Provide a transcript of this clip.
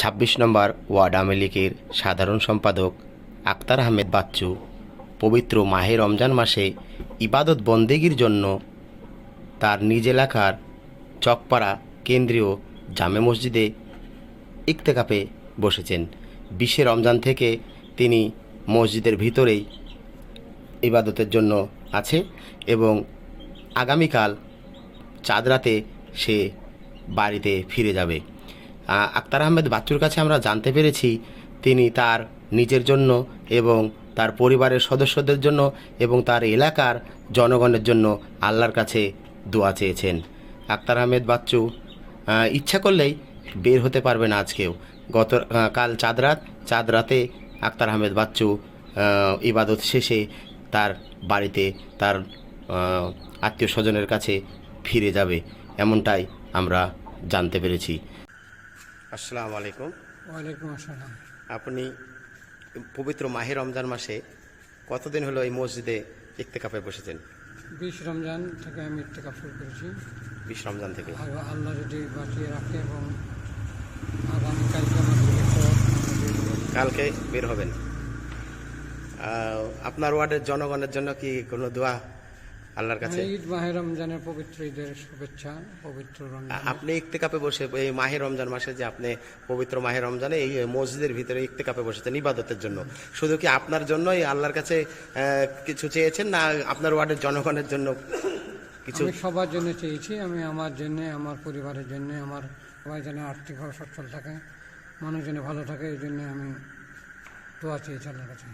ছাব্বিশ নম্বর ওয়ার্ড আওয়ামী লীগের সাধারণ সম্পাদক আক্তার আহমেদ বাচ্চু। পবিত্র মাহে রমজান মাসে ইবাদত বন্দেগীর জন্য তার নিজ এলাকার চকপাড়া কেন্দ্রীয় জামে মসজিদে ইকতেকাপে বসেছেন। বিশে রমজান থেকে তিনি মসজিদের ভিতরেই ইবাদতের জন্য আছে এবং আগামীকাল চাঁদ রাতে সে বাড়িতে ফিরে যাবে। আক্তার আহমেদ বাচ্চুর কাছে আমরা জানতে পেরেছি তিনি তার নিজের জন্য এবং তার পরিবারের সদস্যদের জন্য এবং তার এলাকার জনগণের জন্য আল্লাহর কাছে দোয়া চেয়েছেন। আক্তার আহমেদ বাচ্চু ইচ্ছা করলেই বের হতে পারবে না আজকেও। গত কাল চাঁদরাত চাঁদরাতে আক্তার আহমেদ বাচ্চু ইবাদত শেষে তার বাড়িতে তার আত্মীয় স্বজনের কাছে ফিরে যাবে, এমনটাই আমরা জানতে পেরেছি। আসসালামু আলাইকুম। ওয়ালাইকুম আসসালাম। আপনি পবিত্র মাহে রমজান মাসে কতদিন হলো এই মসজিদে ইত্তেকাপে বসেছেন? বিশ রমজান থেকে আমি টেকা শুরু করেছি। বিশ রমজান থেকে। আর আল্লাহ যদি বাঁচিয়ে রাখে এবং আগামীকালকে কালকে বের হবেন। আপনার ওয়ার্ডের জনগণের জন্য কি কোনো দোয়া আল্লাহর কাছে। ঈদ মাহে রমজানের পবিত্র ঈদের শুভেচ্ছা পবিত্র রমজান। আপনি ইক্তেকাপে বসে এই মাহে রমজান মাসে যে আপনি পবিত্র মাহে রমজানে এই মসজিদের ভিতরে ইক্তেকাপে বসেছেন ইবাদতের জন্য। শুধু কি আপনার জন্যই আল্লাহর কাছে কিছু চেয়েছেন না আপনার ওয়ার্ডের জনগণের জন্য কিছু? সবার জন্য চেয়েছি। আমি আমার জন্য আমার পরিবারের জন্য আমার সবাই যেন আর্থিকভাবে সচ্ছল থাকে মানুষ যেন ভালো থাকে এই জন্য আমি দোয়া চেয়েছি আল্লাহর কাছে।